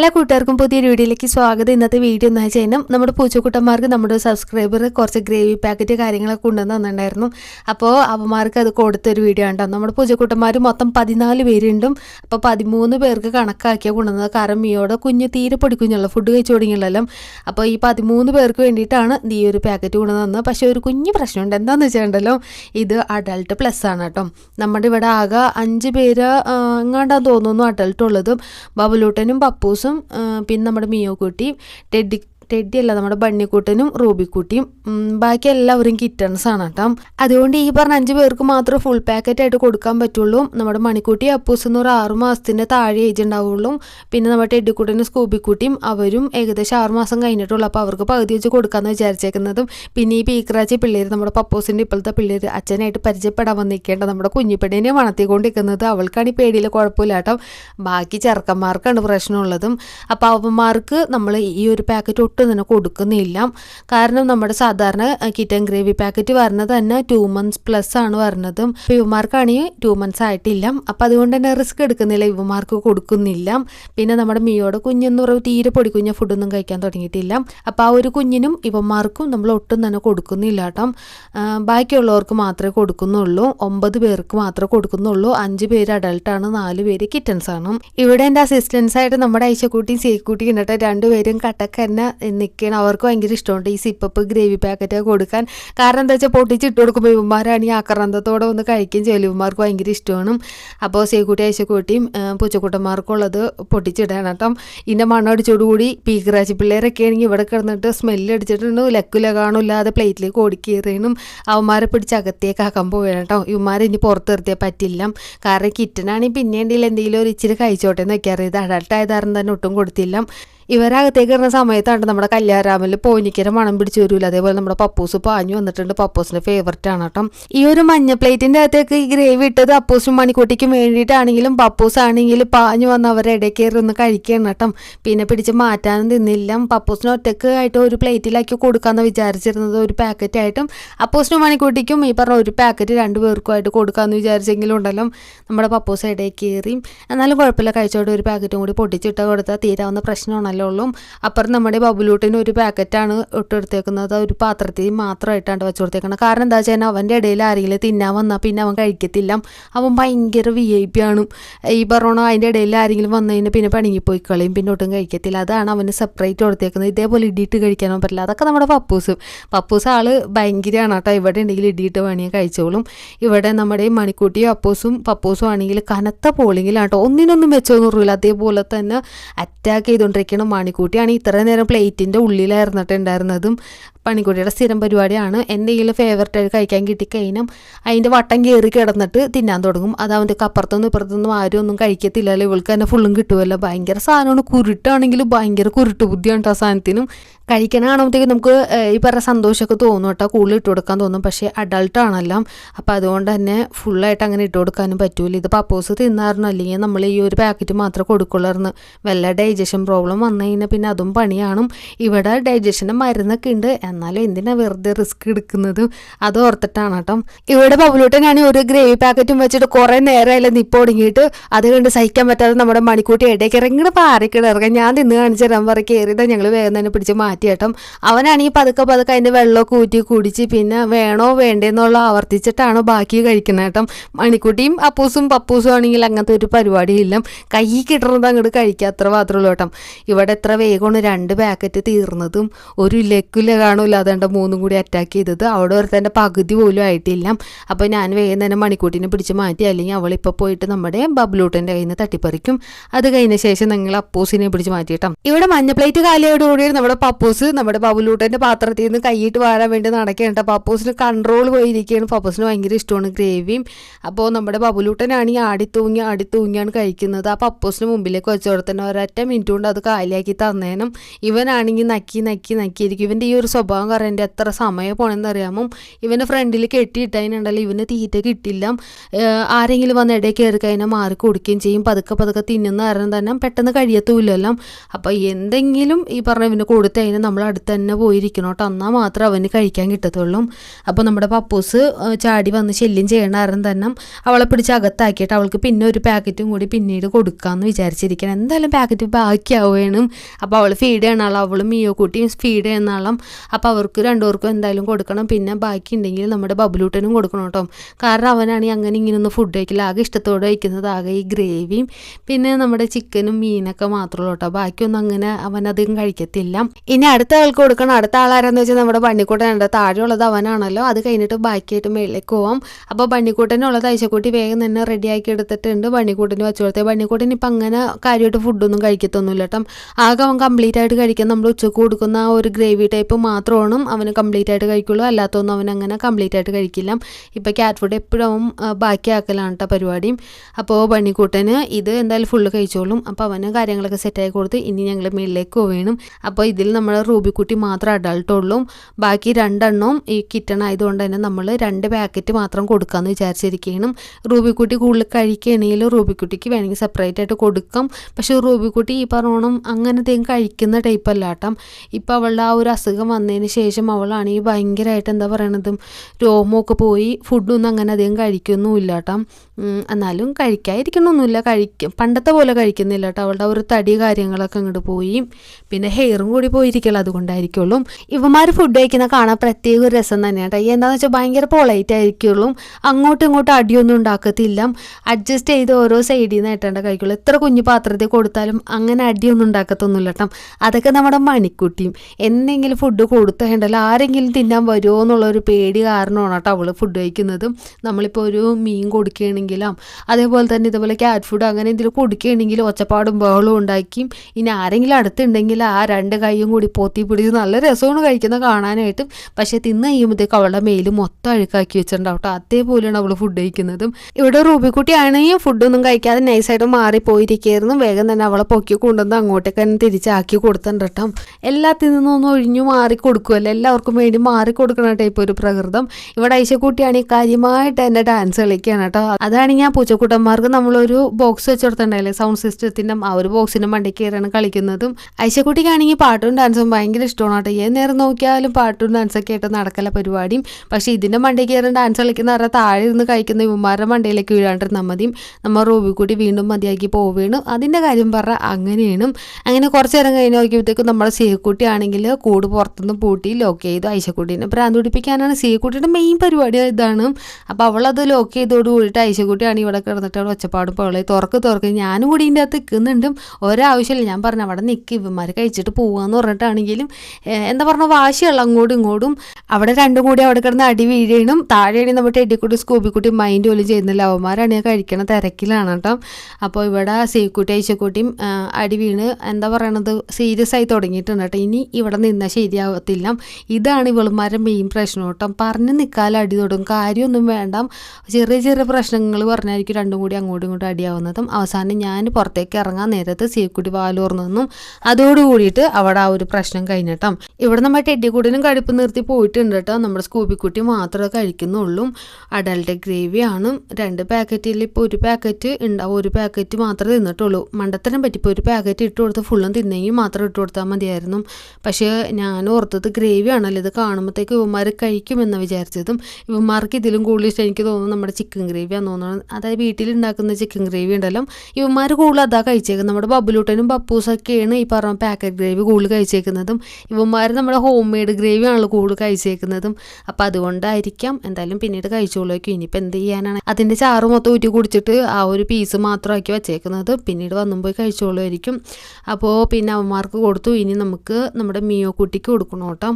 എല്ലാ കൂട്ടുകാർക്കും പുതിയൊരു വീഡിയോയിലേക്ക് സ്വാഗതം. ഇന്നത്തെ വീഡിയോ എന്ന് വെച്ച് കഴിഞ്ഞാൽ നമ്മുടെ പൂച്ചക്കുട്ടന്മാർക്ക് നമ്മുടെ സബ്സ്ക്രൈബർ കുറച്ച് ഗ്രേവി പാക്കറ്റ് കാര്യങ്ങളൊക്കെ കൊണ്ടുവന്ന് അപ്പോൾ അവന്മാർക്ക് അത് കൊടുത്തൊരു വീഡിയോ ഉണ്ടോ നമ്മുടെ പൂച്ചക്കുട്ടന്മാർ മൊത്തം പതിനാല് പേരുണ്ടും അപ്പോൾ പതിമൂന്ന് പേർക്ക് കണക്കാക്കിയാണ് കൊണ്ടുവന്നത്. കാരണം മീയോടെ കുഞ്ഞ് തീരെ പൊടിക്കുഞ്ഞുള്ള ഫുഡ് കഴിച്ചു തുടങ്ങിയുള്ളല്ലോ അപ്പോൾ ഈ പതിമൂന്ന് പേർക്ക് വേണ്ടിയിട്ടാണ് ഈ ഒരു പാക്കറ്റ് കൊണ്ടുവന്നത് പക്ഷേ ഒരു കുഞ്ഞ് പ്രശ്നമുണ്ട്. എന്താണെന്ന് വെച്ചിട്ടുണ്ടല്ലോ ഇത് അഡൾട്ട് പ്ലസ് ആണ് കേട്ടോ നമ്മുടെ ഇവിടെ ആകെ അഞ്ച് പേര് എങ്ങാണ്ടാന്ന് തോന്നുന്നു അഡൾട്ട് ഉള്ളതും ബബുലൂട്ടനും പപ്പൂസും ആ, പിന്നെ നമ്മുടെ മിയോ കുട്ടിയും ടെഡി ടെഡി അല്ല നമ്മുടെ ബണ്ണിക്കുട്ടനും റൂബിക്കുട്ടിയും. ബാക്കി എല്ലാവരും കിറ്റൺസ് ആണ് കേട്ടോ. അതുകൊണ്ട് ഈ പറഞ്ഞ അഞ്ച് പേർക്ക് മാത്രം ഫുൾ പാക്കറ്റ് ആയിട്ട് കൊടുക്കാൻ പറ്റുള്ളൂ. നമ്മുടെ മണിക്കുട്ടി അപ്പൂസ് എന്ന് ഒരു ആറ് മാസത്തിന്റെ താഴെ ഏജ് ഉണ്ടാവുള്ളൂ. പിന്നെ നമ്മുടെ ടെഡിക്കുട്ടനും സ്കൂബിക്കുട്ടിയും അവരും ഏകദേശം ആറ് മാസം കഴിഞ്ഞിട്ടുള്ളൂ. അപ്പോൾ അവർക്ക് പകുതി വെച്ച് കൊടുക്കാമെന്ന് വിചാരിച്ചേക്കുന്നതും. പിന്നെ ഈ പീക്കറാച്ചി പിള്ളേർ നമ്മുടെ പപ്പൂസിന്റെ ഇപ്പോഴത്തെ പിള്ളേർ അച്ഛനായിട്ട് പരിചയപ്പെടാൻ വന്നിരിക്കേണ്ട നമ്മുടെ കുഞ്ഞിപ്പെണ്ണിനെ വളർത്തിക്കൊണ്ടിരിക്കുന്നത്. അവൾക്കാണ് ഈ പേടിയിൽ കുഴപ്പമില്ല കേട്ടോ. ബാക്കി ചെറുക്കന്മാർക്കാണ് പ്രശ്നമുള്ളതും. അപ്പോൾ അവന്മാർക്ക് നമ്മൾ ഈ ഒരു പാക്കറ്റ് തന്നെ കൊടുക്കുന്നില്ല. കാരണം നമ്മുടെ സാധാരണ കിറ്റൻ ഗ്രേവി പാക്കറ്റ് വരുന്നത് തന്നെ ടു മന്ത്സ് പ്ലസ് ആണ് വരുന്നത്. അപ്പോൾ ഇവന്മാർക്കാണെങ്കിൽ ടു മന്ത്സ് ആയിട്ടില്ല. അപ്പം അതുകൊണ്ട് തന്നെ റിസ്ക് എടുക്കുന്നില്ല. യുവമാർക്ക് കൊടുക്കുന്നില്ല. പിന്നെ നമ്മുടെ മിയോടെ കുഞ്ഞെന്ന് പറയുമ്പോൾ തീരെ പൊടിക്കുഞ്ഞ ഫുഡൊന്നും കഴിക്കാൻ തുടങ്ങിയിട്ടില്ല. അപ്പോൾ ആ ഒരു കുഞ്ഞിനും ഇവന്മാർക്കും നമ്മൾ ഒട്ടും തന്നെ കൊടുക്കുന്നില്ല കേട്ടോ. ബാക്കിയുള്ളവർക്ക് മാത്രമേ കൊടുക്കുന്നുള്ളൂ. ഒമ്പത് പേർക്ക് മാത്രമേ കൊടുക്കുന്നുള്ളൂ. അഞ്ച് പേര് അഡൾട്ടാണ് നാല് പേര് കിറ്റൻസ് ആണ്. ഇവിടെ എന്റെ അസിസ്റ്റൻസ് ആയിട്ട് നമ്മുടെ ഐശക്കുട്ടിയും സേക്കുട്ടിയും ഉണ്ട് രണ്ടുപേരും കട്ടക്ക് തന്നെ നിൽക്കണം അവർക്ക് ഭയങ്കര ഇഷ്ടമുണ്ട്. ഈ സിപ്പപ്പ് ഗ്രേവി പാക്കറ്റ് കൊടുക്കാൻ. കാരണം എന്താ വെച്ചാൽ പൊട്ടിച്ചിട്ട് കൊടുക്കുമ്പോൾ ഇവന്മാരാണ് ഈ ആക്രാന്തത്തോടെ ഒന്ന് കഴിക്കുകയും ചെയ്യും. ഇവന്മാർക്ക് ഭയങ്കര ഇഷ്ടമാണ്. അപ്പോൾ സേക്കുട്ടി ഐശക്കുട്ടിയും പൂച്ചക്കുട്ടന്മാർക്കുള്ളത് പൊട്ടിച്ചിടാണ് കേട്ടോ. ഇതിന്റെ മണ്ണടിച്ചോടുകൂടി പീക്കറാച്ചി പിള്ളേരൊക്കെ ആണെങ്കിൽ ഇവിടെ കിടന്നിട്ട് സ്മെല്ല് അടിച്ചിട്ടുണ്ട്. ലക്കുല കാണില്ലാതെ പ്ലേറ്റിലേക്ക് ഓടിക്കേറിയണം അവന്മാരെ പിടിച്ച് അകത്തേക്ക് ആക്കാൻ പോവുകയാണ് കേട്ടോ. ഇവന്മാരെ ഇനി പുറത്ത് നിർത്തിയാൽ പറ്റില്ല. കാരണം കിറ്റനാണെങ്കിൽ പിന്നെ ഉണ്ടെങ്കിൽ എന്തെങ്കിലും ഒരു ഇച്ചിരി കഴിച്ചോട്ടെ എന്ന് വെക്കാറ്. ഇത് തന്നെ ഒട്ടും കൊടുത്തില്ല. ഇവരകത്തേക്ക് വരുന്ന സമയത്താണ് നമ്മുടെ കല്യാരാമിൽ പോയിനിക്കര മണം പിടിച്ചു വരില്ല അതേപോലെ നമ്മുടെ പപ്പൂസ് പാഞ്ഞു വന്നിട്ടുണ്ട്. പപ്പൂസിന്റെ ഫേവററ്റ് ആണ് കേട്ടോ. ഈ ഒരു മഞ്ഞ പ്ലേറ്റിന്റെ അകത്തേക്ക് ഈ ഗ്രേവി ഇട്ടത് അപ്പൂസും മണിക്കുട്ടിക്കും വേണ്ടിയിട്ടാണെങ്കിലും പപ്പൂസ് ആണെങ്കിലും പാഞ്ഞു വന്ന് അവരുടെ ഇടയിൽ കയറി ഒന്ന് കഴിക്കണം കേട്ടോ. പിന്നെ പിടിച്ച് മാറ്റാനും തിന്നില്ല. പപ്പൂസിന് ഒറ്റയ്ക്ക് ആയിട്ട് ഒരു പ്ലേറ്റിലാക്കി കൊടുക്കാമെന്ന് വിചാരിച്ചിരുന്നത് ഒരു പാക്കറ്റ് ആയിട്ടും അപ്പൂസിനും മണിക്കുട്ടിക്കും ഈ പറഞ്ഞ ഒരു പാക്കറ്റ് രണ്ടു പേർക്കുമായിട്ട് കൊടുക്കാമെന്ന് വിചാരിച്ചെങ്കിലും ഉണ്ടല്ലോ നമ്മുടെ പപ്പൂസ് ഇടയിൽ കയറി. എന്നാലും കുഴപ്പമില്ല. കഴിച്ചോട്ട് ഒരു പാക്കറ്റും കൂടി പൊട്ടിച്ചിട്ട് കൊടുത്താൽ തീരാവുന്ന പ്രശ്നമാണല്ലോ. ഉള്ളൂ അപ്പുറം നമ്മുടെ ബബുലൂട്ടിന് ഒരു പാക്കറ്റാണ് ഇട്ടെടുത്തേക്കുന്നത്. ഒരു പാത്രത്തിൽ മാത്രമായിട്ടാണ് വെച്ച് കൊടുത്തേക്കുന്നത് കാരണം എന്താ വെച്ചാൽ അവന്റെ ഇടയിൽ ആരെങ്കിലും തിന്നാൻ വന്നാൽ പിന്നെ അവൻ കഴിക്കത്തില്ല. അവൻ ഭയങ്കര വി ഐ പി ആണ് ഈ പറഞ്ഞ അതിന്റെ ഇടയിൽ ആരെങ്കിലും വന്നു കഴിഞ്ഞാൽ പിന്നെ പണങ്ങിപ്പോയി കളയും പിന്നെ ഒട്ടും കഴിക്കത്തില്ല. അതാണ് അവന് സെപ്പറേറ്റ് കൊടുത്തേക്കുന്നത്. ഇതേപോലെ ഇടിയിട്ട് കഴിക്കാനോ പറ്റില്ല. അതൊക്കെ നമ്മുടെ പപ്പൂസ്. പപ്പൂസ് ആൾ ഭയങ്കരമാണ് കേട്ടോ. ഇവിടെ ഉണ്ടെങ്കിൽ ഇടിയിട്ട് വേണമെങ്കിൽ കഴിച്ചോളും. ഇവിടെ നമ്മുടെ ഈ മണിക്കൂട്ടിയും അപ്പൂസും പപ്പൂസും ആണെങ്കിൽ കനത്ത പോളിങ്ങിലാണ് കേട്ടോ. ഒന്നിനൊന്നും വെച്ചോന്നറിയില്ല അതേപോലെ തന്നെ അറ്റാക്ക് ചെയ്തുകൊണ്ടിരിക്കണം. മണിക്കൂട്ടിയാണ് ഇത്ര നേരം പ്ലേറ്റിന്റെ ഉള്ളിലായിരുന്നിട്ടുണ്ടായിരുന്നതും പണിക്കുട്ടിയുടെ സ്ഥിരം പരിപാടിയാണ്. എന്തെങ്കിലും ഫേവററ്റ് ആയിട്ട് കഴിക്കാൻ കിട്ടിക്കഴിഞ്ഞാൽ അതിന്റെ വട്ടം കയറി കിടന്നിട്ട് തിന്നാൻ തുടങ്ങും. അത് അവന്റെ അപ്പുറത്തൊന്നും ഇപ്പുറത്തൊന്നും ആരും ഒന്നും കഴിക്കത്തില്ലല്ലോ. ഇവൾക്ക് തന്നെ ഫുള്ളും കിട്ടുമല്ലോ ഭയങ്കര സാധനമാണ്. കുരുട്ടാണെങ്കിലും ഭയങ്കര കുരുട്ട് ബുദ്ധിയാണ് ആ സാധനത്തിനും. കഴിക്കണ നമുക്ക് ഈ പറഞ്ഞ സന്തോഷമൊക്കെ തോന്നും കേട്ടോ കൂടുതൽ ഇട്ട് കൊടുക്കാൻ തോന്നും. പക്ഷേ അഡൾട്ട് ആണല്ലോ. അപ്പോൾ അതുകൊണ്ട് തന്നെ ഫുള്ളായിട്ട് അങ്ങനെ ഇട്ട് കൊടുക്കാനും പറ്റൂല. ഇത് പപ്പോസ് തിന്നായിരുന്നു അല്ലെങ്കിൽ നമ്മൾ ഈ ഒരു പാക്കറ്റ് മാത്രമേ കൊടുക്കുള്ളായിരുന്നു. വല്ല ഡൈജഷൻ പ്രോബ്ലം വന്നു കഴിഞ്ഞാൽ പിന്നെ അതും പണിയാണും. ഇവിടെ ഡൈജഷന്റെ മരുന്നൊക്കെ ഉണ്ട്. എന്നാലും എന്തിനാ വെറുതെ റിസ്ക് എടുക്കുന്നത്? അത് ഓർത്തിട്ടാണ് കേട്ടോ. ഇവിടെ ബബുലൂട്ടനാണെങ്കിൽ ഒരു ഗ്രേവി പാക്കറ്റും വെച്ചിട്ട് കുറേ നേരമായില്ല നിപ്പ് ഒടുങ്ങിയിട്ട് അത് കണ്ട് സഹിക്കാൻ പറ്റാതെ നമ്മുടെ മണിക്കൂട്ടി ഇടയ്ക്ക് ഇറങ്ങിയിട്ട് പാറയ്ക്കിട ഞാൻ തിന്ന് കാണിച്ച തരാൻ പറ കയറിയതാ ഞങ്ങൾ വേഗം തന്നെ പിടിച്ച് മാറ്റി കേട്ടോ. അവനാണെങ്കിൽ പതുക്കെ പതുക്കെ അതിന്റെ വെള്ളമൊക്കെ ഊറ്റി കുടിച്ച് പിന്നെ വേണോ വേണ്ടേന്നുള്ള ആവർത്തിച്ചിട്ടാണ് ബാക്കി കഴിക്കുന്നത് കേട്ടോ. മണിക്കുട്ടിയും അപ്പൂസും പപ്പൂസും ആണെങ്കിൽ അങ്ങനത്തെ ഒരു പരിപാടിയില്ല. കൈ കിട്ടുന്നത് അങ്ങോട്ട് കഴിക്കാത്ര മാത്രമേ ഉള്ളൂ കേട്ടോ. ഇവിടെ എത്ര വേഗമാണ് രണ്ട് പാക്കറ്റ് തീർന്നതും ഒരു ലക്കില്ല കാണില്ല അതുകൊണ്ട് മൂന്നും കൂടി അറ്റാക്ക് ചെയ്തത്. അവിടെ ഒരുത്തന്റെ പകുതി പോലും ആയിട്ടില്ല. അപ്പോൾ ഞാൻ വേഗം തന്നെ മണിക്കൂട്ടിനെ പിടിച്ച് മാറ്റി അല്ലെങ്കിൽ അവളിപ്പോൾ പോയിട്ട് നമ്മുടെ ബബ്ലൂട്ടന്റെ കയ്യിൽ നിന്ന് തട്ടിപ്പറിക്കും. അത് കഴിഞ്ഞ ശേഷം നിങ്ങൾ അപ്പൂസിനെ പിടിച്ച് മാറ്റിയിട്ടാം. ഇവിടെ മഞ്ഞ പ്ലേറ്റ് കാലിയോടുകൂടി നമ്മുടെ പപ്പൂസ്. നമ്മുടെ ബബ്ലൂട്ടന്റെ പാത്രത്തിൽ നിന്ന് കൈയിട്ട് വാരാൻ വേണ്ടി നടക്കുകയാണ് പപ്പൂസിന് കൺട്രോൾ പോയിരിക്കുകയാണ്. പപ്പൂസിന് ഭയങ്കര ഇഷ്ടമാണ് ഗ്രേവിയും. അപ്പോൾ നമ്മുടെ ബബ്ലൂട്ടനാണ് ഈ ആടി തൂങ്ങി ആടി തൂങ്ങിയാണ് കഴിക്കുന്നത്. ആ പപ്പൂസിന് മുമ്പിലേക്ക് വെച്ചോടെ തന്നെ ഒരൊറ്റ മിനിറ്റ് കൊണ്ട് അത് കാലി കാലിയാക്കി തന്നേനും. ഇവനാണെങ്കിൽ നക്കി നക്കി നക്കിയിരിക്കും ഇവന്റെ ഈ ഒരു സ്വഭാവം കാരണം എത്ര സമയം പോണെന്ന് അറിയാമോ ഇവന്റെ ഫ്രണ്ടിൽ കെട്ടിയിട്ടതിനുണ്ടല്ലോ. ഇവന് തീറ്റ കിട്ടില്ല. ആരെങ്കിലും വന്ന് ഇടയിൽ കയറി കഴിഞ്ഞാൽ മാറി കൊടുക്കുകയും ചെയ്യും. പതുക്കെ പതുക്കെ തിന്നുന്ന കാരണം തന്നെ പെട്ടെന്ന് കഴിയത്തുമില്ലല്ലോ അപ്പോൾ എന്തെങ്കിലും ഈ പറഞ്ഞ ഇവന് കൊടുത്ത് കഴിഞ്ഞാൽ നമ്മൾ അടുത്ത് തന്നെ പോയിരിക്കണം കേട്ടോ. എന്നാൽ മാത്രം അവന് കഴിക്കാൻ കിട്ടത്തുള്ളൂ. അപ്പോൾ നമ്മുടെ പപ്പൂസ് ചാടി വന്ന് ശല്യം ചെയ്യണ കാരണം തന്നെ അവളെ പിടിച്ച് അകത്താക്കിയിട്ട് അവൾക്ക് പിന്നെ ഒരു പാക്കറ്റും കൂടി പിന്നീട് കൊടുക്കാമെന്ന് വിചാരിച്ചിരിക്കണം എന്തായാലും പാക്കറ്റ് ബാക്കിയാവുകയാണ്. അപ്പോൾ അവൾ ഫീഡ് ചെയ്യണ ആളും അവളും മിയോ കുട്ടിയും ഫീഡ് ചെയ്യുന്ന ആളും. അപ്പോൾ അവർക്ക് രണ്ടുപേർക്കും എന്തായാലും കൊടുക്കണം. പിന്നെ ബാക്കി ഉണ്ടെങ്കിൽ നമ്മുടെ ബബുലൂട്ടനും കൊടുക്കണം കേട്ടോ. കാരണം അവനാണെങ്കിൽ അങ്ങനെ ഇങ്ങനെയൊന്നും ഫുഡ് കഴിക്കില്ല ആകെ ഇഷ്ടത്തോടെ കഴിക്കുന്നത് ആകെ ഈ ഗ്രേവിയും പിന്നെ നമ്മുടെ ചിക്കനും മീനൊക്കെ മാത്രമേ കേട്ടോ. ബാക്കിയൊന്നും അങ്ങനെ അവൻ അധികം കഴിക്കത്തില്ല. ഇനി അടുത്ത ആൾക്ക് കൊടുക്കണം. അടുത്ത ആളാരെന്ന് വെച്ചാൽ നമ്മുടെ ബണ്ണിക്കൂട്ടനുണ്ട് താഴെയുള്ളത് അവനാണല്ലോ. അത് കഴിഞ്ഞിട്ട് ബാക്കിയായിട്ട് മേളിലേക്ക് പോവാം. അപ്പോൾ ബണ്ണിക്കൂട്ടനുള്ളത് ഐശക്കൂട്ടി വേഗം തന്നെ റെഡിയാക്കി എടുത്തിട്ടുണ്ട്. ബണ്ണിക്കൂട്ടിന് വെച്ചുകൊടുത്തേ കൊടുത്തത് ഇപ്പം അങ്ങനെ കാര്യമായിട്ട് ഫുഡൊന്നും കഴിക്കത്തൊന്നുമില്ല കേട്ടോ. ആകെ അവൻ കംപ്ലീറ്റ് ആയിട്ട് കഴിക്കാൻ നമ്മൾ ഉച്ചയ്ക്ക് കൊടുക്കുന്ന ആ ഒരു ഗ്രേവി ടൈപ്പ് മാത്രമാണ് അവന് കംപ്ലീറ്റ് ആയിട്ട് കഴിക്കുള്ളൂ. അല്ലാത്തൊന്നും അവൻ അങ്ങനെ കംപ്ലീറ്റ് ആയിട്ട് കഴിക്കില്ല. ഇപ്പോൾ ക്യാറ്റ് ഫുഡ് എപ്പോഴും അവൻ ബാക്കിയാക്കലാണ് കേട്ടോ പരിപാടിയും അപ്പോൾ പണിക്കൂട്ടന് ഇത് എന്തായാലും ഫുള്ള് കഴിച്ചോളും. അപ്പോൾ അവന് കാര്യങ്ങളൊക്കെ സെറ്റായി കൊടുത്ത് ഇനി ഞങ്ങൾ മേളിലേക്ക് വേണം അപ്പോൾ ഇതിൽ നമ്മൾ റൂബിക്കുട്ടി മാത്രം അഡൾട്ട് ഉള്ളൂ. ബാക്കി രണ്ടെണ്ണവും ഈ കിറ്റൺ ആയതുകൊണ്ട് തന്നെ നമ്മൾ രണ്ട് പാക്കറ്റ് മാത്രം കൊടുക്കാമെന്ന് വിചാരിച്ചിരിക്കുകയാണ് റൂബിക്കുട്ടി കൂടുതൽ കഴിക്കുകയാണെങ്കിൽ റൂബിക്കുട്ടിക്ക് വേണമെങ്കിൽ സെപ്പറേറ്റ് ആയിട്ട് കൊടുക്കാം. പക്ഷേ റൂബിക്കുട്ടി ഈ പറഞ്ഞോണം അങ്ങനത്തെയും കഴിക്കുന്ന ടൈപ്പ് അല്ല കേട്ടോ. ഇപ്പോൾ അവളുടെ ആ ഒരു അസുഖം വന്നതിന് ശേഷം അവളാണെങ്കിൽ ഭയങ്കരമായിട്ട് എന്താ പറയണതും രോമമൊക്കെ പോയി ഫുഡൊന്നും അങ്ങനെ അധികം കഴിക്കൊന്നുമില്ല കേട്ടോ. എന്നാലും കഴിക്കാതിരിക്കണമൊന്നുമില്ല കഴിക്കും പണ്ടത്തെ പോലെ കഴിക്കുന്നില്ല കേട്ടോ. അവളുടെ ഒരു തടി കാര്യങ്ങളൊക്കെ അങ്ങോട്ട് പോയി. പിന്നെ ഹെയറും കൂടി പോയിരിക്കല്ലോ അതുകൊണ്ടായിരിക്കുള്ളൂ. ഇവന്മാർ ഫുഡ് കഴിക്കുന്ന കാണാൻ പ്രത്യേക ഒരു രസം തന്നെയാണ് കേട്ടോ. എന്താണെന്ന് വെച്ചാൽ ഭയങ്കര പൊളൈറ്റ് ആയിരിക്കുള്ളൂ. അങ്ങോട്ടും ഇങ്ങോട്ടും അടിയൊന്നും ഉണ്ടാക്കത്തില്ല. അഡ്ജസ്റ്റ് ചെയ്ത് ഓരോ സൈഡിൽ നിന്ന് ഏട്ടേണ്ട കഴിക്കുള്ളൂ. എത്ര കുഞ്ഞു പാത്രത്തിൽ കൊടുത്താലും അങ്ങനെ അടിയൊന്നും ഉണ്ടാക്കത്തൊന്നുമില്ല കേട്ടോ. അതൊക്കെ നമ്മുടെ മണിക്കുട്ടിയും. എന്തെങ്കിലും ഫുഡ് കൊടുത്തേണ്ടല്ലോ ആരെങ്കിലും തിന്നാൻ വരുമോ എന്നുള്ളൊരു പേടി കാരണമാണ് കേട്ടോ അവൾ ഫുഡ് കഴിക്കുന്നത്. നമ്മളിപ്പോൾ ഒരു മീൻ കൊടുക്കുകയാണെങ്കിലും അതേപോലെ തന്നെ ഇതുപോലെ ക്യാറ്റ് ഫുഡ് അങ്ങനെ എന്തെങ്കിലും കൊടുക്കുകയാണെങ്കിലും ഒച്ചപ്പാടും ബഹളവും ഉണ്ടാക്കിയും ഇനി ആരെങ്കിലും അടുത്തുണ്ടെങ്കിൽ ആ രണ്ട് കൈയും കൂടി പോത്തി പിടിച്ച് നല്ല രസമാണ് കഴിക്കുന്ന കാണാനായിട്ടും. പക്ഷേ തിന്ന് കഴിയുമ്പോഴത്തേക്ക് അവളുടെ മെയിൽ മൊത്തം അഴുക്കാക്കി വെച്ചിട്ടുണ്ടാവും കേട്ടോ. അതേപോലെയാണ് അവൾ ഫുഡ് കഴിക്കുന്നതും. ഇവിടെ റൂബിക്കുട്ടി ആണെങ്കിൽ ഫുഡൊന്നും കഴിക്കാതെ നൈസായിട്ട് മാറിപ്പോയിരിക്കുകയായിരുന്നു. വേഗം തന്നെ അവളെ പൊക്കി കൊണ്ടുവന്ന് അങ്ങോട്ടേക്ക് തന്നെ തിരിച്ചാക്കി കൊടുത്തിട്ടുണ്ട് കേട്ടോ. എല്ലാത്തിൽ നിന്നും ഒന്ന് ഒഴിഞ്ഞു മാറി കൊടുക്കുമല്ലോ എല്ലാവർക്കും വേണ്ടി മാറി കൊടുക്കണ ടൈപ്പ് ഒരു പ്രകൃതം. ഇവിടെ ഐശക്കുട്ടിയാണെങ്കിൽ കാര്യമായിട്ട് തന്നെ ഡാൻസ് കളിക്കുകയാണ് കേട്ടോ. അതാണ് ആ പൂച്ചക്കൂട്ടന്മാർക്ക് നമ്മളൊരു ബോക്സ് വെച്ച് സൗണ്ട് സിസ്റ്റത്തിന്റെ ആ ഒരു ബോക്സിന്റെ മണ്ടി കയറാണ് കളിക്കുന്നതും. ഐശക്കുട്ടിക്കാണെങ്കിൽ പാട്ടും ഡാൻസും ഭയങ്കര ഇഷ്ടമാണ് കേട്ടോ. ഏത് നേരം നോക്കിയാലും പാട്ടും ഡാൻസൊക്കെ ആയിട്ട് നടക്കല പരിപാടിയും. പക്ഷേ ഇതിന്റെ മണ്ടി കയറി ഡാൻസ് കളിക്കുന്ന പറഞ്ഞാൽ താഴെ ഇരുന്ന് കഴിക്കുന്ന ഇവന്മാരുടെ മണ്ടയിലേക്ക് വീഴാണ്ടിരുന്നാൽ മതിയും നമ്മൾ റൂബിക്കൂട്ടി വീണ്ടും മതിയാക്കി പോവുകയാണ് അതിന്റെ കാര്യം പറഞ്ഞാൽ അങ്ങനെയാണ്. അങ്ങനെ കുറച്ച് നേരം കഴിഞ്ഞ് നോക്കിയപ്പോഴത്തേക്കും നമ്മുടെ സീക്കുട്ടി ആണെങ്കിൽ കൂട് പുറത്തുനിന്ന് പൂട്ടി ലോക്ക് ചെയ്തു. ഐശക്കുട്ടീനെ ഭ്രാന്ത് പിടിപ്പിക്കാനാണ് സീക്കുട്ടിയുടെ മെയിൻ പരിപാടി ഇതാണ്. അപ്പോൾ അവളത് ലോക്ക് ചെയ്തോട് കൂടിയിട്ട് ഐശക്കുട്ടിയാണ് ഇവിടെ കിടന്നിട്ട് അവിടെ ഒച്ചപ്പാടും പോളെ തുറക്ക് തുറക്ക്. ഞാനും കൂടി ഇതിന്റെ അകത്ത് നിൽക്കുന്നുണ്ട്. ഒരാവശ്യമില്ല. ഞാൻ പറഞ്ഞു അവിടെ നിൽക്ക് ഇവന്മാർ കഴിച്ചിട്ട് പോവാന്ന് പറഞ്ഞിട്ടാണെങ്കിലും എന്താ പറഞ്ഞ വാശിയുള്ള അങ്ങോട്ടും ഇങ്ങോട്ടും അവിടെ രണ്ടും കൂടി അവിടെ കിടന്ന് അടി വീഴണം താഴെയാണ് നമ്മുടെ ടെഡിക്കുട്ടി സ്കൂബിക്കുട്ടി മൈൻഡ് പോലും ചെയ്യുന്നില്ല. അവന്മാരാണ് ഞാൻ കഴിക്കണ തിരക്കിലാണ് കേട്ടോ. അപ്പോൾ ഇവിടെ സീക്കുട്ടി ഐശക്കുട്ടിയും അടി വീണ് എന്താ പറയണത് സീരിയസ് ആയി തുടങ്ങിയിട്ടുണ്ട് കേട്ടോ. ഇനി ഇവിടെ നിന്നാൽ ശരിയാവത്തില്ല. ഇതാണ് ഇവളുമാരുടെ മെയിൻ പ്രശ്നം കേട്ടോ. പറഞ്ഞ് നിൽക്കാതെ അടി തുടങ്ങും കാര്യമൊന്നും വേണ്ട. ചെറിയ ചെറിയ പ്രശ്നങ്ങൾ പറഞ്ഞായിരിക്കും രണ്ടും കൂടി അങ്ങോട്ടും ഇങ്ങോട്ടും അടിയാവുന്നതും. അവസാനം ഞാൻ പുറത്തേക്ക് ഇറങ്ങാൻ നേരത്ത് സീക്കുട്ടി വാലോർന്നെന്നും അതോടുകൂടിയിട്ട് അവിടെ ആ ഒരു പ്രശ്നം കഴിഞ്ഞിട്ടോ. ഇവിടെ നമ്മൾ ടെഡിക്കുട്ടിനും കടുപ്പ് നിർത്തി പോയിട്ടുണ്ട് കേട്ടോ. നമ്മുടെ സ്കൂബിക്കുട്ടി മാത്രമേ കഴിക്കുന്നുള്ളൂ. അഡൽട്ട് ഗ്രേവിയാണ് രണ്ട് പാക്കറ്റിൽ ഇപ്പോൾ ഒരു പാക്കറ്റ് ഉണ്ടാവും. ഒരു പാക്കറ്റ് മാത്രമേ തിന്നിട്ടുള്ളൂ. മണ്ടത്തരം പറ്റിപ്പോൾ ഒരു പാക്കറ്റ് ഇട്ട് കൊടുത്ത് ഫുള്ളും തിന്നെങ്കിൽ മാത്രം ഇട്ട് കൊടുത്താൽ മതിയായിരുന്നു. പക്ഷേ ഞാൻ ഓർത്തത് ഗ്രേവി ആണല്ലോ. ഇത് കാണുമ്പോഴത്തേക്ക് ഇവന്മാർ കഴിക്കുമെന്ന് വിചാരിച്ചതും ഇവന്മാർക്ക് ഇതിലും കൂടുതൽ ഇഷ്ടം എനിക്ക് തോന്നുന്നു നമ്മുടെ ചിക്കൻ ഗ്രേവിയാന്ന് തോന്നുന്നത് അതായത് വീട്ടിലുണ്ടാക്കുന്ന ചിക്കൻ ഗ്രേവി ഉണ്ടല്ലോ. ഇവന്മാർ കൂടുതൽ അതാ കഴിച്ചേക്കുന്നത്. നമ്മുടെ ബബുലൂട്ടനും പപ്പൂസൊക്കെയാണ് ഈ പറഞ്ഞ പാക്കറ്റ് ഗ്രേവി കൂടുതൽ കഴിച്ചേക്കുന്നതും. ഇവന്മാർ നമ്മുടെ ഹോം മെയ്ഡ് ഗ്രേവി ആണല്ലോ കൂടുതൽ കഴിച്ചേക്കുന്നതും. അപ്പോൾ അതുകൊണ്ടായിരിക്കാം എന്തായാലും പിന്നീട് കഴിച്ചോളൂക്കും ഇനിയിപ്പോൾ എന്ത് ചെയ്യാനാണ്? അതിന്റെ ചാറ് മൊത്തം ഊറ്റി കുടിച്ചിട്ട് ആ ഒരു പീസ് മാത്രമാക്കി വെച്ചേക്കുന്നത്. പിന്നീട് വന്നും പോയി കഴിച്ചോളുമായിരിക്കും അപ്പോൾ പിന്നെ അവന്മാർക്ക് കൊടുത്തു. ഇനി നമുക്ക് നമ്മുടെ മിയോ കുട്ടിക്ക് കൊടുക്കണം കേട്ടോ.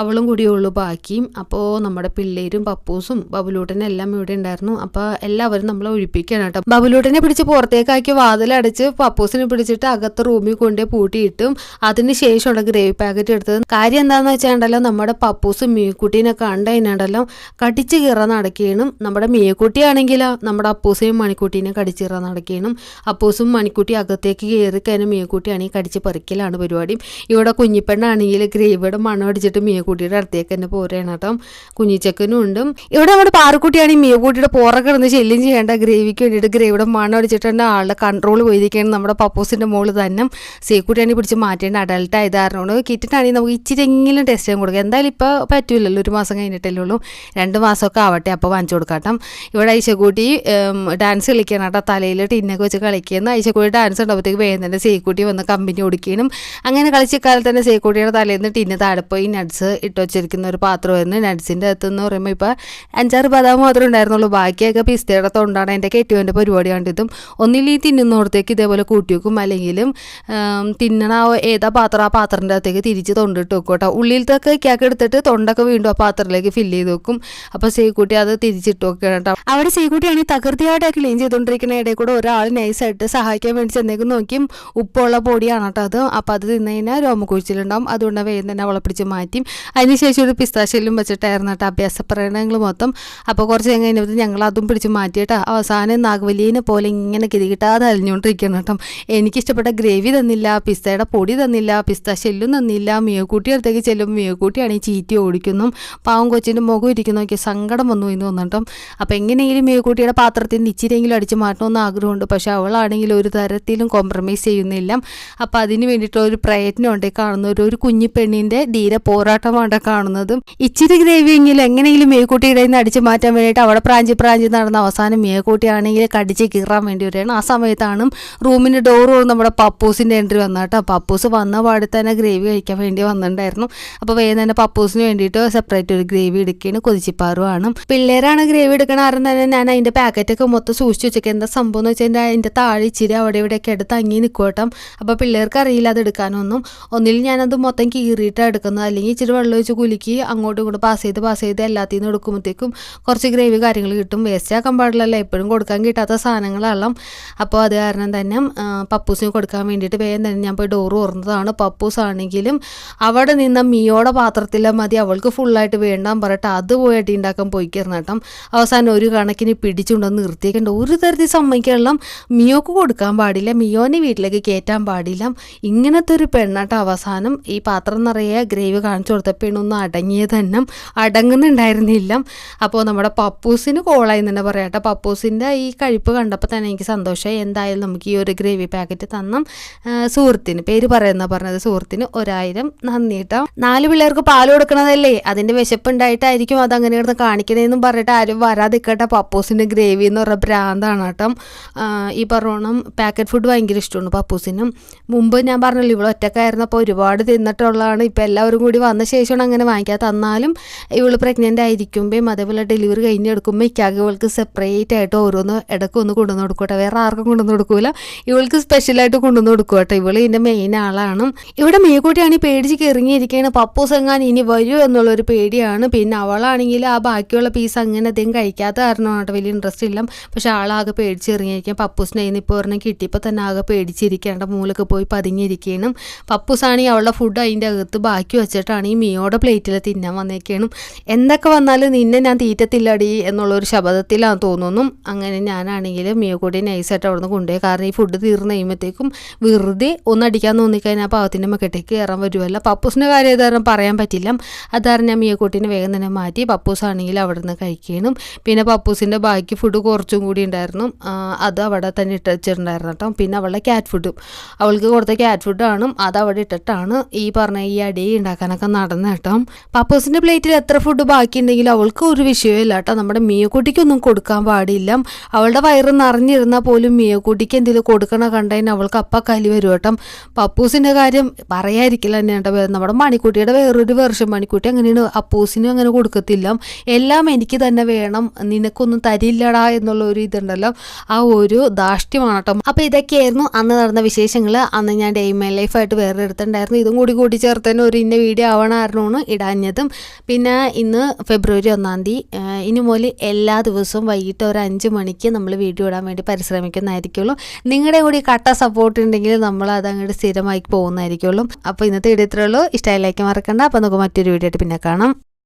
അവളും കൂടിയുള്ളൂ ബാക്കിയും അപ്പോൾ നമ്മുടെ പിള്ളേരും പപ്പൂസും ബബുലൂട്ടനും എല്ലാം ഇവിടെ ഉണ്ടായിരുന്നു. അപ്പോൾ എല്ലാ അവർ നമ്മളെ ഒഴിപ്പിക്കണം കേട്ടോ. ബബുലൂട്ടിനെ പിടിച്ച് പുറത്തേക്കാക്കി വാതിലടച്ച് പപ്പൂസിനെ പിടിച്ചിട്ട് അകത്ത് റൂമിൽ കൊണ്ടേ പൂട്ടിയിട്ടും അതിന് ശേഷമുള്ള ഗ്രേവി പാക്കറ്റ് എടുത്തത്. കാര്യം എന്താണെന്ന് വെച്ചാണ്ടല്ലോ നമ്മുടെ പപ്പൂസ് മീക്കുട്ടീനെ കണ്ടതിനുണ്ടല്ലോ കടിച്ച് കീറ നടക്കുകയും നമ്മുടെ മീക്കുട്ടിയാണെങ്കിലോ നമ്മുടെ അപ്പൂസയും മണിക്കുട്ടീനെ കടിച്ച് കീറ നടക്കുകയും അപ്പൂസും മണിക്കുട്ടി അകത്തേക്ക് കയറി കഴിഞ്ഞാൽ മീക്കുട്ടിയാണെങ്കിൽ കടിച്ച് പറിക്കലാണ് പരിപാടി. ഇവിടെ കുഞ്ഞിപ്പെണ്ണാണെങ്കിൽ ഗ്രേവിയുടെ മണം അടിച്ചിട്ട് മീക്കുട്ടിയുടെ അടുത്തേക്ക് തന്നെ പോരുകയാണ് കേട്ടോ. കുഞ്ഞിച്ചക്കനും ഉണ്ട്. ഇവിടെ നമ്മുടെ പാറക്കുട്ടിയാണെങ്കിൽ മീക്കുട്ടിയുടെ പുറകെ കിടന്ന് ശല്യം ചെയ്യേണ്ട ഗ്രേവിക്ക് വേണ്ടിയിട്ട് ഗ്രേവിയുടെ മണം അടിച്ചിട്ടുണ്ട്. ആളുടെ കൺട്രോൾ പോയിരിക്കുകയാണ് നമ്മുടെ പപ്പൂസിന്റെ മുകളിൽ തന്നെ. സീക്കുട്ടിയാണെങ്കിൽ പിടിച്ച് മാറ്റേണ്ട അഡൽട്ട് ആയതാരണമാണ് കിറ്റിട്ടാണെങ്കിൽ നമുക്ക് ഇച്ചിരി എങ്കിലും ടെസ്റ്റ് ചെയ്യാൻ കൊടുക്കുക എന്തായാലും ഇപ്പോൾ പറ്റില്ലല്ലോ ഒരു മാസം കഴിഞ്ഞിട്ടല്ലേ ഉള്ളൂ. രണ്ട് മാസമൊക്കെ ആവട്ടെ അപ്പോൾ വാങ്ങിച്ചു കൊടുക്കാട്ടം. ഇവിടെ ഐശക്കുട്ടി ഡാൻസ് കളിക്കണം കേട്ടോ. തലയിൽ ടിന്നൊക്കെ വെച്ച് കളിക്കുന്ന ഐശക്കുട്ടി ഡാൻസ് ഉണ്ടാകുമ്പോഴത്തേക്ക് വേഗം തന്നെ സീക്കുട്ടി വന്ന് കമ്പനി ഓടിക്കണം അങ്ങനെ കളിച്ച കാലത്ത് തന്നെ സീക്കുട്ടിയുടെ തലേന്ന് നിന്ന് ടിന്ന് താഴെ പോയി ഇട്ട് വെച്ചിരിക്കുന്ന ഒരു പാത്രമായിരുന്നു നട്സിന്റെ അകത്ത് എന്ന് പറയുമ്പോൾ ഇപ്പോൾ അഞ്ചാറ് ബദാം മാത്രമേ ഉണ്ടായിരുന്നുള്ളൂ. ബാക്കിയൊക്കെ പിസ്തയുടെ തൊണ്ടാണ് എന്റെ കെറ്റുവിന്റെ പരിപാടി കണ്ടിട്ടും ഒന്നിൽ ഈ തിന്നുന്നോടത്തേക്ക് ഇതേപോലെ കൂട്ടി വെക്കും അല്ലെങ്കിലും തിന്നണ ഏതാ പാത്രം ആ പാത്രത്തിന്റെ അകത്തേക്ക് തിരിച്ച് തൊണ്ടിട്ട് വെക്കും കേട്ടോ. ഉള്ളിലത്തൊക്കെ കേക്ക് എടുത്തിട്ട് തൊണ്ടൊക്കെ വീണ്ടും ആ പാത്രത്തിലേക്ക് ഫില്ല് ചെയ്ത് വെക്കും. അപ്പോൾ സീക്കുട്ടി അത് തിരിച്ചിട്ട് വെക്കുകയാണ് കേട്ടോ. അവിടെ സീക്കുട്ടിയാണെങ്കിൽ തകൃതിയായിട്ട് ക്ലീൻ ചെയ്തുകൊണ്ടിരിക്കുന്ന ഇടയിൽ കൂടെ ഒരാൾ നൈസായിട്ട് സഹായിക്കാൻ വേണ്ടി ചെന്നേക്ക്. നോക്കിയും ഉപ്പുള്ള പൊടിയാണ് കേട്ടോ അത്. അപ്പോൾ അത് തിന്നു കഴിഞ്ഞാൽ രോമക്കുഴിച്ചിലുണ്ടാവും. അതുകൊണ്ട് വേഗം തന്നെ അവളെ പിടിച്ച് മാറ്റി അതിനുശേഷം ഒരു പിസ്താശല്യം വെച്ചിട്ടായിരുന്നു കേട്ടോ അഭ്യാസ പ്രകടനങ്ങൾ മൊത്തം. അപ്പോൾ കുറച്ച് കഴിഞ്ഞപ്പോൾ ഞങ്ങൾ അതും പിടിച്ച് മാറ്റിയിട്ട് അവസാനം നാഗവല്ലിനെ പോലെ ഇങ്ങനെ കിരികിട്ടാതെ അലിഞ്ഞുകൊണ്ടിരിക്കണം കേട്ടോ. എനിക്കിഷ്ടപ്പെട്ട ഗ്രേവി തന്നില്ല പിസ്തയുടെ പൊടി തന്നില്ല പിസ്ത ഷെല്ലും തന്നില്ല മിയക്കൂട്ടി അടുത്തേക്ക് ചെല്ലും മിയക്കൂട്ടിയാണെങ്കിൽ ചീറ്റി ഓടിക്കുന്നു. പാവം കൊച്ചിന്റെ മുഖം ഇരിക്കുന്നു നോക്കി സങ്കടം വന്നു എന്ന് തോന്നട്ടോ അപ്പം എങ്ങനെയെങ്കിലും മിയക്കൂട്ടിയുടെ പാത്രത്തിൽ നിന്ന് ഇച്ചിരിയെങ്കിലും അടിച്ച് മാറ്റണമെന്ന് ആഗ്രഹമുണ്ട് പക്ഷേ അവളാണെങ്കിൽ ഒരു തരത്തിലും കോംപ്രമൈസ് ചെയ്യുന്നില്ല. അപ്പോൾ അതിന് വേണ്ടിയിട്ടുള്ള ഒരു പ്രയത്നം ഉണ്ട് കാണുന്ന ഒരു ഒരു കുഞ്ഞിപ്പെണ്ണിന്റെ ധീര പോരാട്ടമാണ് കാണുന്നത്. ഇച്ചിരി ഗ്രേവിയെങ്കിലും എങ്ങനെയെങ്കിലും മേക്കൂട്ടിയുടെ നിന്ന് അടിച്ച് മാറ്റാൻ വേണ്ടിയിട്ട് അവിടെ പ്രാഞ്ചി പ്രാഞ്ചി നടന്ന അവസാനം മേക്കൂട്ടിയാണെങ്കിൽ കടിച്ച് കീറാൻ വേണ്ടി വരികയാണ്. ആ സമയത്താണ് റൂമിന് ഡോർ നമ്മുടെ പപ്പൂസിന്റെ എൻട്രി വന്ന കേട്ടോ. പപ്പൂസ് വന്ന പാടി തന്നെ ഗ്രേവി കഴിക്കാൻ വേണ്ടി വന്നിട്ടുണ്ടായിരുന്നു. അപ്പോൾ വേഗം തന്നെ പപ്പൂസിന് വേണ്ടിയിട്ട് സെപ്പറേറ്റ് ഒരു ഗ്രേവി എടുക്കുകയാണ്. കൊതിച്ചിപ്പാറുമാണ് പിള്ളേരാണ് ഗ്രേവി എടുക്കണ ആരും തന്നെ ഞാൻ അതിന്റെ പാക്കറ്റൊക്കെ മൊത്തം സൂക്ഷിച്ച് വെച്ചേക്കാം. എന്താ സംഭവം എന്ന് വെച്ചാൽ അതിന്റെ താഴെ ഇച്ചിരി അവിടെ ഇവിടെയൊക്കെ എടുത്ത് അങ്ങി നിൽക്കോട്ടം അപ്പോൾ പിള്ളേർക്ക് അറിയില്ല അത് എടുക്കാനൊന്നും. ഒന്നിൽ ഞാനത് മൊത്തം കീറിയിട്ടാണ് എടുക്കുന്നത്. അല്ലെങ്കിൽ ഇച്ചിരി വെള്ളം ഒഴിച്ച് കുലുക്കി അങ്ങോട്ടും ഇങ്ങോട്ടും പാസ് ചെയ്ത് പാസ് ചെയ്ത് എല്ലാത്തിൽ നിന്ന് എടുക്കുമ്പോഴത്തേക്കും കുറച്ച് ഗ്രേവി കാര്യങ്ങൾ കിട്ടും. വേസ്റ്റ് ആക്കാൻ പാടില്ലല്ലോ. എപ്പോഴും കൊടുക്കാൻ കിട്ടാത്ത സാധനങ്ങളെല്ലാം അപ്പോൾ അത് കാരണം തന്നെ പപ്പൂസിന് കൊടുക്കാൻ വേണ്ടിയിട്ട് വേഗം തന്നെ ഞാൻ പോയി ഡോറ് തുറന്നതാണ്. പപ്പൂസ് ആണെങ്കിലും അവിടെ നിന്ന മിയോടെ പാത്രത്തിലെ മതി അവൾക്ക് ഫുള്ളായിട്ട് വേണ്ടാൻ പറഞ്ഞിട്ട് അത് പോയി അടി ഉണ്ടാക്കാൻ പോയി കേട്ടോ. അവസാനം ഒരു കണക്കിന് പിടിച്ചുകൊണ്ട് നിർത്തിയേക്കേണ്ട. ഒരു തരത്തിൽ സമ്മതിക്കണം മിയോക്ക് കൊടുക്കാൻ പാടില്ല. മിയോനെ വീട്ടിലേക്ക് കയറ്റാൻ പാടില്ല. ഇങ്ങനത്തെ ഒരു പെണ്ണാട്ട അവസാനം ഈ പാത്രം നിറയെ ഗ്രേവി കാണിച്ചു കൊടുത്തപ്പോഴൊന്നും അടങ്ങിയത് തന്നെ അടങ്ങുന്നുണ്ടായിരുന്നില്ല. അപ്പോൾ നമ്മുടെ പപ്പൂസിന് കോളായി തന്നെ പറയാട്ടെ പപ്പൂസിന്റെ ഈ കഴിപ്പ് കണ്ടപ്പോൾ തന്നെ എനിക്ക് സന്തോഷമായി എന്തായാലും നമുക്ക് ഈ ഒരു ഗ്രേവി പാക്കറ്റ് തന്നും. സുഹൃത്തിന് പേര് പറയുന്ന പറഞ്ഞത് സുഹൃത്തിന് ഒരായിരം നന്ദി കേട്ടോ. നാല് പിള്ളേർക്ക് പാൽ കൊടുക്കണതല്ലേ? അതിന്റെ വിശപ്പുണ്ടായിട്ടായിരിക്കും അത് അങ്ങനെ കിടന്ന് കാണിക്കണേന്നും പറഞ്ഞിട്ട് ആരും വരാതിക്കട്ടെ പപ്പൂസിന്റെ ഗ്രേവി എന്ന് പറഞ്ഞ ഭ്രാന്താണ് കേട്ടോ. ഈ പറഞ്ഞോണം പാക്കറ്റ് ഫുഡ് ഭയങ്കര ഇഷ്ടമാണ് പപ്പൂസിനും. മുമ്പ് ഞാൻ പറഞ്ഞല്ലോ ഇവിടെ ഒറ്റക്കായിരുന്നപ്പോൾ ഒരുപാട് തിന്നിട്ടുള്ളതാണ്. ഇപ്പോൾ എല്ലാവരും കൂടി വന്ന ശേഷമാണ് അങ്ങനെ വാങ്ങിക്കാത്ത എന്നാലും ഇവൾ പ്രഗ്നന്റ് ആയിരിക്കുമ്പോഴും അതേപോലെ ഡെലിവറി കഴിഞ്ഞെടുക്കുമ്പോൾ ഇക്കാകെ ഇവൾക്ക് സെപ്പറേറ്റ് ആയിട്ട് ഓരോന്ന് ഇടയ്ക്ക് ഒന്ന് കൊണ്ടുവന്ന് കൊടുക്കട്ടെ. വേറെ ആർക്കും കൊണ്ടുവന്ന് കൊടുക്കൂല. ഇവൾക്ക് സ്പെഷ്യലായിട്ട് കൊണ്ടുവന്ന് കൊടുക്കട്ടെ. കേട്ടോ ഇവൾ ഇതിന്റെ മെയിൻ ആളാണ്. ഇവിടെ മേക്കൂട്ടിയാണെങ്കിൽ പേടിച്ച് കിറങ്ങിയിരിക്കുകയാണ് പപ്പൂസ് എങ്ങാൻ ഇനി വരൂ എന്നുള്ളൊരു പേടിയാണ്. പിന്നെ അവളാണെങ്കിൽ ആ ബാക്കിയുള്ള പീസ് അങ്ങനെ അധികം കഴിക്കാത്ത കാരണമാണ് കേട്ടോ വലിയ ഇൻട്രസ്റ്റ് ഇല്ല. പക്ഷെ ആളാകെ പേടിച്ച് ഇറങ്ങിയിരിക്കാം പപ്പൂസിനെ ഇപ്പോൾ ഒരെണ്ണം കിട്ടിയപ്പോൾ തന്നെ ആകെ പേടിച്ചിരിക്കേണ്ട മൂലൊക്കെ പോയി പതുങ്ങിയിരിക്കണം. പപ്പൂസാണെങ്കിൽ അവളുടെ ഫുഡ് അതിന്റെ അകത്ത് ബാക്കി വെച്ചിട്ടാണ് ഈ മിയോടെ പ്ലേറ്റിൽ തിന്നാൻ വന്നേക്കണം. എന്തൊക്കെ വന്നാലും നിന്നെ ഞാൻ തീറ്റത്തില്ലടി എന്നുള്ളൊരു ശബ്ദത്തിലാണ് തോന്നുന്നു. അങ്ങനെ ഞാനാണെങ്കിൽ മിയോ കൂടി നൈസായിട്ട് അവിടെ നിന്ന് കൊണ്ടുപോയി. കാരണം ഈ ഫുഡ് തീർന്ന് കഴിയുമ്പോഴത്തേക്കും വെറുതെ ഒന്നടിക്കാൻ തോന്നിക്കഴിഞ്ഞാൽ പാവത്തിന്റെ മക്കട്ടേക്ക് കയറാൻ വരുമല്ല പപ്പൂസിന്റെ കാര്യം ഏതായാലും പറയാൻ പറ്റില്ല. അതാരം ഞാൻ മിയക്കൂട്ടിനെ വേഗം തന്നെ മാറ്റി. പപ്പൂസാണെങ്കിൽ അവിടെ നിന്ന് കഴിക്കണം. പിന്നെ പപ്പൂസിന്റെ ബാക്കി ഫുഡ് കുറച്ചും കൂടി ഉണ്ടായിരുന്നു. അത് അവിടെ തന്നെ ഇട്ട് വെച്ചിട്ടുണ്ടായിരുന്നു കേട്ടോ. പിന്നെ അവളുടെ ക്യാറ്റ് ഫുഡും അവൾക്ക് കൊടുത്ത ക്യാറ്റ് ഫുഡാണ് അത് അവിടെ ഇട്ടിട്ടാണ് ഈ പറഞ്ഞ ഈ അടി ഉണ്ടാക്കാനൊക്കെ നടന്ന കേട്ടോ. പപ്പൂസിന്റെ പ്ലേറ്റിൽ എത്ര ഫുഡ് ബാക്കിയുണ്ടെങ്കിലും അവൾക്ക് ഒരു വിഷയമില്ല കേട്ടോ. നമ്മുടെ മിയക്കുട്ടിക്കൊന്നും കൊടുക്കാൻ പാടില്ല. അവളുടെ വയറ് നിറഞ്ഞിരുന്നാൽ പോലും മിയക്കുട്ടിക്ക് എന്തെങ്കിലും കൊടുക്കണ കണ്ടതിന് അവൾക്ക് അപ്പ കലി വരും കേട്ടോ. പപ്പൂസിന്റെ കാര്യം പറയാതിരിക്കില്ല തന്നെ കേട്ടോ. നമ്മുടെ മണിക്കുട്ടിയുടെ വേറൊരു വെർഷൻ മണിക്കുട്ടി അങ്ങനെയാണ് അപ്പൂസിനും അങ്ങനെ കൊടുക്കത്തില്ല. എല്ലാം എനിക്ക് തന്നെ വേണം. നിനക്കൊന്നും തരില്ലടാ എന്നുള്ള ഒരു ഇതുണ്ടല്ലോ. ആ ഒരു ദാഷ്ട്യമാണ് കേട്ടോ. അപ്പോൾ ഇതൊക്കെയായിരുന്നു അന്ന് നടന്ന വിശേഷങ്ങൾ. അന്ന് ഞാൻ ഡേ മൈ ലൈഫായിട്ട് വേറെ എടുത്തിട്ടുണ്ടായിരുന്നു. ഇതും കൂടി കൂടി ചേർത്തന്നെ ഒരു ഇന്ന വീഡിയോ ആവണമായിരുന്നു ഇടാഞ്ഞതും. പിന്നെ ഇന്ന് ഫെബ്രുവരി ഒന്നാം തീയതി ഇനി മുതൽ എല്ലാ ദിവസവും വൈകിട്ട് വൈകിട്ട് ഒരു അഞ്ച് മണിക്ക് നമ്മൾ വീഡിയോ ഇടാൻ വേണ്ടി പരിശ്രമിക്കുന്നതായിരിക്കുള്ളൂ. നിങ്ങളുടെ കൂടി കട്ട സപ്പോർട്ട് ഉണ്ടെങ്കിൽ നമ്മൾ അത് അങ്ങോട്ട് സ്ഥിരമായി പോകുന്നതായിരിക്കുള്ളൂ. അപ്പോൾ ഇന്നത്തെ വീഡിയോ ഇത്രയുള്ളൂ ഇഷ്ടമായി ലൈക്ക് മറക്കണ്ട. അപ്പോൾ നമുക്ക് മറ്റൊരു വീഡിയോ ആയിട്ട് പിന്നെ കാണാം.